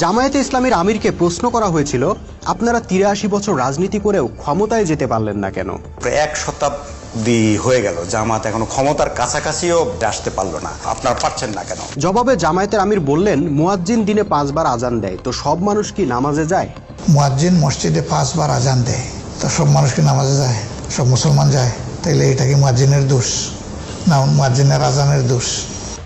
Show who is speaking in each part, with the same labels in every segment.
Speaker 1: জামায়াতে ইসলামীর আমিরকে প্রশ্ন করা হয়েছিল আপনারা তিরাশি বছর রাজনীতি করেও ক্ষমতায় যেতে পারলেন না কেন?
Speaker 2: প্রায় এক শতাব্দী হয়ে গেল জামাত এখনও ক্ষমতার কাছাকাছিও আসতে পারল না। আপনারা পারছেন না কেন?
Speaker 1: জবাবে জামায়াতের আমির বললেন মুয়াজ্জিন দিনে পাঁচবার আজান দেয় তো সব মানুষ কি নামাজে যায়?
Speaker 3: মুয়াজ্জিন মসজিদে পাঁচবার আজান দেয় তো সব মানুষ কি নামাজে যায়? সব মুসলমান যায় তাইলে এটা কি মুয়াজ্জিনের দোষ? না মুয়াজ্জিনের আজানের দোষ?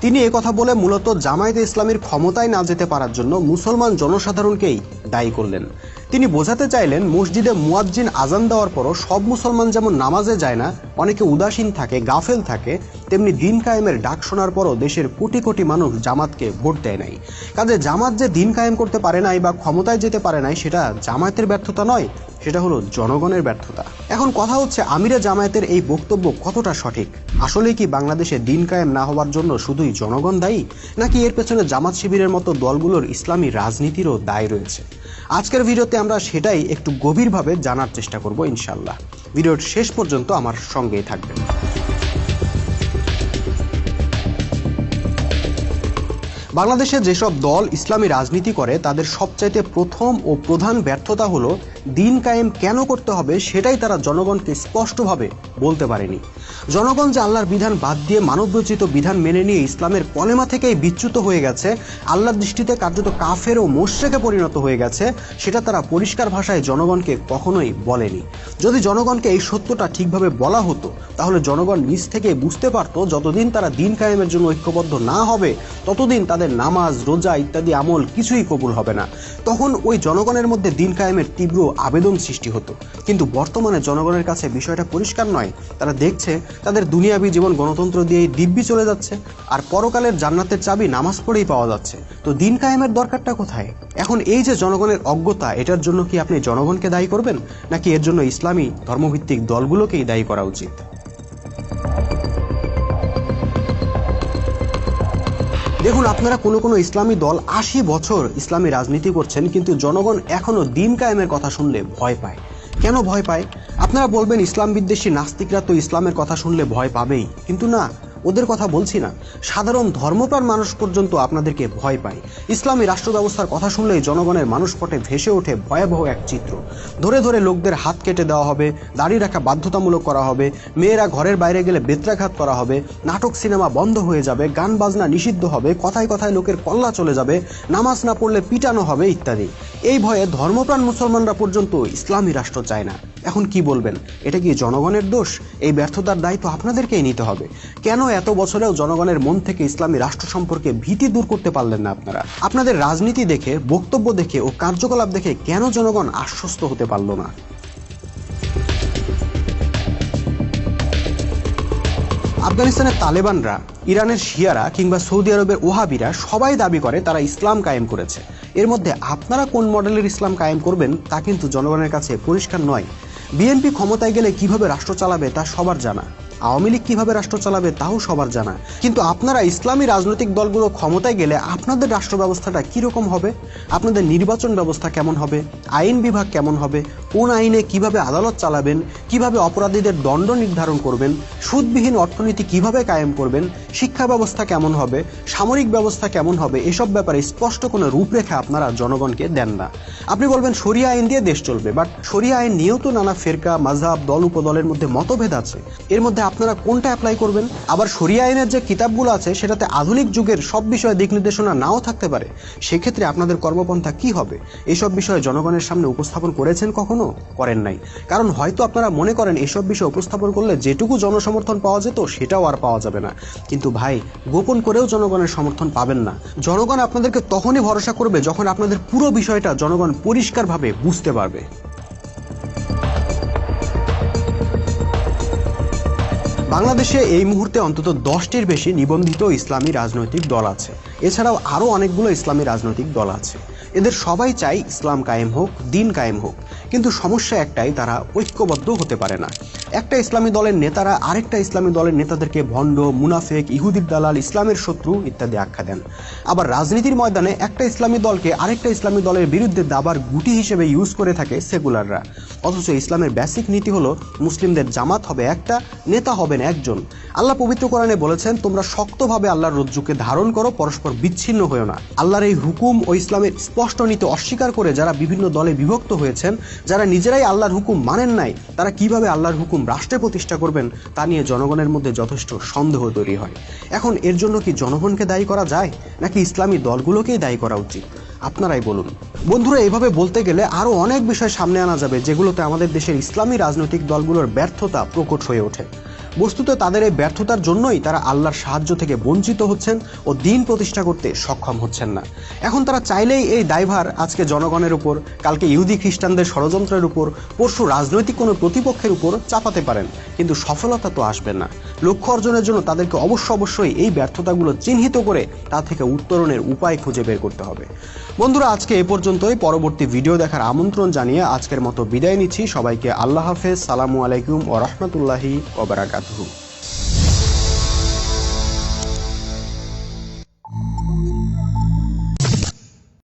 Speaker 1: তিনি কথা বলে মূলত জামায়াতে ইসলামীর ক্ষমতায় না যেতে পারার জন্য মুসলমান জনসাধারণকেই দায়ী করলেন। তিনি বোঝাতে চাইলেন, মসজিদে মুয়াজ্জিন আজান দেওয়ার পরও সব মুসলমান যেমন নামাজে যায় না, অনেকে উদাসীন থাকে, গাফেল থাকে, তেমনি দিন কায়েমের ডাক শোনার পরও দেশের কোটি কোটি মানুষ জামাতকে ভোট দেয় নাই। কাজে জামাত যে দিন কায়েম করতে পারে নাই বা ক্ষমতায় যেতে পারে নাই, সেটা জামায়াতের ব্যর্থতা নয় সেটা হলো জনগণের ব্যর্থতা। এখন কথা হচ্ছে আমিরা জামায়াতের এই বক্তব্য কতটা সঠিক? আসলে কি বাংলাদেশে দিন কায়েম না হওয়ার জন্য শুধুই জনগণ দায়ী? নাকি এর পেছনে জামাত শিবিরের মতো দলগুলোর ইসলামী রাজনীতিরও দায় রয়েছে? আজকের ভিডিওতে আমরা সেটাই একটু গভীরভাবে জানার চেষ্টা করব ইনশাল্লাহ ভিডিওর শেষ পর্যন্ত আমার সঙ্গেই থাকবেন। বাংলাদেশে যেসব দল ইসলামী রাজনীতি করে, তাদের সবচাইতে প্রথম ও প্রধান ব্যর্থতা হলো, দিন কায়েম কেন করতে হবে সেটাই তারা জনগণকে স্পষ্টভাবে বলতে পারেনি। জনগণ যে আল্লাহর বিধান বাদ দিয়ে মানবরচিত বিধান মেনে নিয়ে ইসলামের কলেমা থেকেই বিচ্যুত হয়ে গেছে, আল্লাহর দৃষ্টিতে কার্যত কাফের ও মোশ্রেকে পরিণত হয়ে গেছে, সেটা তারা পরিষ্কার ভাষায় জনগণকে কখনোই বলেনি। যদি জনগণকে এই সত্যটা ঠিকভাবে বলা হতো, তাহলে জনগণ নিজ থেকে বুঝতে পারতো, যতদিন তারা দিন কায়েমের জন্য ঐক্যবদ্ধ না হবে, ততদিন তাদের নামাজ, রোজা ইত্যাদি আমল কিছুই কবুল হবে না। তখন ওই জনগণের মধ্যে দিন কায়েমের তীব্র আবেদন সৃষ্টি হতো। কিন্তু বর্তমানে জনগণের কাছে বিষয়টা পরিষ্কার নয়। তারা দেখছে তাদের দুনিয়াবী জীবন গণতন্ত্র দিয়েই দিব্যি চলে যাচ্ছে আর পরকালের জান্নাতের চাবি নামাজ পড়েই পাওয়া যাচ্ছে। তো দিন কায়েমের দরকারটা কোথায়? এখন এই যে জনগণের অজ্ঞতা, এটার জন্য কি আপনি জনগণকে দায়ী করবেন? নাকি এর জন্য ইসলামী ধর্মভিত্তিক দলগুলোকেই দায়ী করা উচিত? দেখুন, আপনারা কোনো কোনো ইসলামী দল আশি বছর ইসলামী রাজনীতি করছেন, কিন্তু জনগণ এখনও দিন কায়েমের কথা শুনলে ভয় পায়। কেন ভয় পায়? আপনারা বলবেন, ইসলাম বিদ্বেষী নাস্তিকরা তো ইসলামের কথা শুনলে ভয় পাবেই। কিন্তু না ওদের কথা বলছি না। সাধারণ ধর্মপ্রাণ মানুষ পর্যন্ত আপনাদেরকে ভয় পায়। ইসলামী রাষ্ট্র ব্যবস্থার কথা শুনলেই জনগণের মানুষ পটে ভেসে ওঠে ভয়াবহ এক চিত্র। ধরে ধরে লোকদের হাত কেটে দেওয়া হবে, দাড়ি রাখা বাধ্যতামূলক করা হবে, মেয়েরা ঘরের বাইরে গেলে বেত্রাঘাত করা হবে, নাটক, সিনেমা বন্ধ হয়ে যাবে, গান বাজনা নিষিদ্ধ হবে, কথায় কথায় লোকের কল্লা চলে যাবে, নামাজ না পড়লে পিটানো হবে ইত্যাদি। এই ভয়ে ধর্মপ্রাণ মুসলমানরা পর্যন্ত ইসলামী রাষ্ট্র চায় না। এখন কি বলবেন? এটা কি জনগণের দোষ? এই ব্যর্থতার দায়িত্ব আপনাদেরকেই নিতে হবে। কেন এত বছরেও জনগণের মন থেকে ইসলামী রাষ্ট্র সম্পর্কে ভীতি দূর করতে পারলেন না আপনারা? আপনাদের রাজনীতি দেখে, বক্তব্য দেখে ও কার্যকলাপ দেখে কেন জনগণ আশ্বস্ত হতে পারল না? আফগানিস্তানের তালেবানরা, ইরানের শিয়ারা কিংবা সৌদি আরবের ওহাবিরা সবাই দাবি করে তারা ইসলাম কায়েম করেছে। এর মধ্যে আপনারা কোন মডেলের ইসলাম কায়েম করবেন তা কিন্তু জনগণের কাছে পরিষ্কার নয়। বিএনপি ক্ষমতায় গেলে কীভাবে রাষ্ট্র চালাবে তা সবার জানা। আওয়ামী লীগ কীভাবে রাষ্ট্র চালাবে তাও সবার জানা। কিন্তু আপনারা ইসলামী রাজনৈতিক দলগুলো ক্ষমতায় গেলে আপনাদের রাষ্ট্র ব্যবস্থাটা কীরকম হবে? আপনাদের নির্বাচন ব্যবস্থা কেমন হবে? আইন বিভাগ কেমন হবে? কোন আইনে কীভাবে আদালত চালাবেন? কীভাবে অপরাধীদের দণ্ড নির্ধারণ করবেন, সুদবিহীন অর্থনীতি কীভাবে কায়েম করবেন, শিক্ষা ব্যবস্থা কেমন হবে, সামরিক ব্যবস্থা কেমন হবে, এসব ব্যাপারে স্পষ্ট কোনো রূপরেখা আপনারা জনগণকে দেন না। আপনি বলবেন সরিয়া আইন দিয়ে দেশ চলবে, বাট সরিয়া আইন নিয়েও তো নানা ফেরকা, মাঝহাব, দল উপদলের মধ্যে মতভেদ আছে। এর মধ্যে আপনারা কোনটা অ্যাপ্লাই করবেন? আবার সরিয়া আইনের যে কিতাবগুলো আছে, সেটাতে আধুনিক যুগের সব বিষয়ে দিক নির্দেশনা নাও থাকতে পারে। সেক্ষেত্রে আপনাদের কর্মপন্থা কি হবে? এসব বিষয়ে জনগণের সামনে উপস্থাপন করেছেন কখনো? করেন নাই। কারণ হয়তো আপনারা মনে করেন এসব বিষয় উপস্থাপন করলে যেটুকু জনসমর্থন পাওয়া যেত, সেটাও আর পাওয়া যাবে না। কিন্তু ভাই, গোপন করেও জনগণের সমর্থন পাবেন না। জনগণ আপনাদেরকে তখনই ভরসা করবে যখন আপনাদের পুরো বিষয়টা জনগণ পরিষ্কারভাবে বুঝতে পারবে। বাংলাদেশে এই মুহূর্তে অন্তত দশটির বেশি নিবন্ধিত ইসলামী রাজনৈতিক দল আছে। এছাড়াও আরও অনেকগুলো ইসলামী রাজনৈতিক দল আছে। এদের সবাই চায় ইসলাম কায়েম হোক, দিন কায়েম হোক। কিন্তু সমস্যা একটাই, তারা ঐক্যবদ্ধ হতে পারে না। একটা ইসলামী দলের নেতারা আরেকটা ইসলামী দলের নেতাদেরকে ভণ্ড, মুনাফেক, ইহুদির দালাল, ইসলামের শত্রু ইত্যাদি আখ্যা দেন। আবার রাজনীতির ময়দানে একটা ইসলামী দলকে আরেকটা ইসলামী দলের বিরুদ্ধে দাবার গুটি হিসেবে ইউজ করে থাকে সেকুলাররা। অথচ ইসলামের বেসিক নীতি হলো, মুসলিমদের জামাত হবে একটা, নেতা হবেন একজন। আল্লাহ পবিত্র কোরআনে বলেছেন, তোমরা শক্তভাবে আল্লাহর রজ্জুকে ধারণ করো, পরস্পর বিচ্ছিন্ন হয়েও না। আল্লাহর এই হুকুম ও ইসলামের স্পষ্ট নীতি অস্বীকার করে যারা বিভিন্ন দলে বিভক্ত হয়েছেন, যারা নিজেরাই আল্লাহর হুকুম মানেন নাই, তারা কীভাবে আল্লাহর হুকুম রাষ্ট্রে প্রতিষ্ঠা করবেন তা নিয়ে জনগণের মধ্যে যথেষ্ট সন্দেহ তৈরি হয়। এখন এর জন্য কি জনগণকে দায়ী করা যায়, নাকি ইসলামী দলগুলোকেই দায়ী করা উচিত? আপনারাই বলুন। বন্ধুরা, এভাবে বলতে গেলে আরও অনেক বিষয় সামনে আনা যাবে যেগুলোতে আমাদের দেশের ইসলামী রাজনৈতিক দলগুলোর ব্যর্থতা প্রকট হয়ে ওঠে। বস্তুত তাদের এই ব্যর্থতার জন্যই তারা আল্লাহর সাহায্য থেকে বঞ্চিত হচ্ছেন ও দিন প্রতিষ্ঠা করতে সক্ষম হচ্ছেন না। এখন তারা চাইলেই এই দায়ভার আজকে জনগণের উপর, কালকে ইহুদি খ্রিস্টানদের ষড়যন্ত্রের উপর, পরশু রাজনৈতিক কোনো প্রতিপক্ষের উপর চাপাতে পারেন। কিন্তু সফলতা তো আসবে না। লক্ষ্য অর্জনের জন্য তাদেরকে অবশ্য অবশ্যই এই ব্যর্থতাগুলো চিহ্নিত করে তা থেকে উত্তরণের উপায় খুঁজে বের করতে হবে। বন্ধুরা, আজকে এ পর্যন্তই। পরবর্তী ভিডিও দেখার আমন্ত্রণ জানিয়ে আজকের মতো বিদায় নিচ্ছি। সবাইকে আল্লাহ হাফেজ। সালামু আলাইকুম ও রহমতুল্লাহি 呜。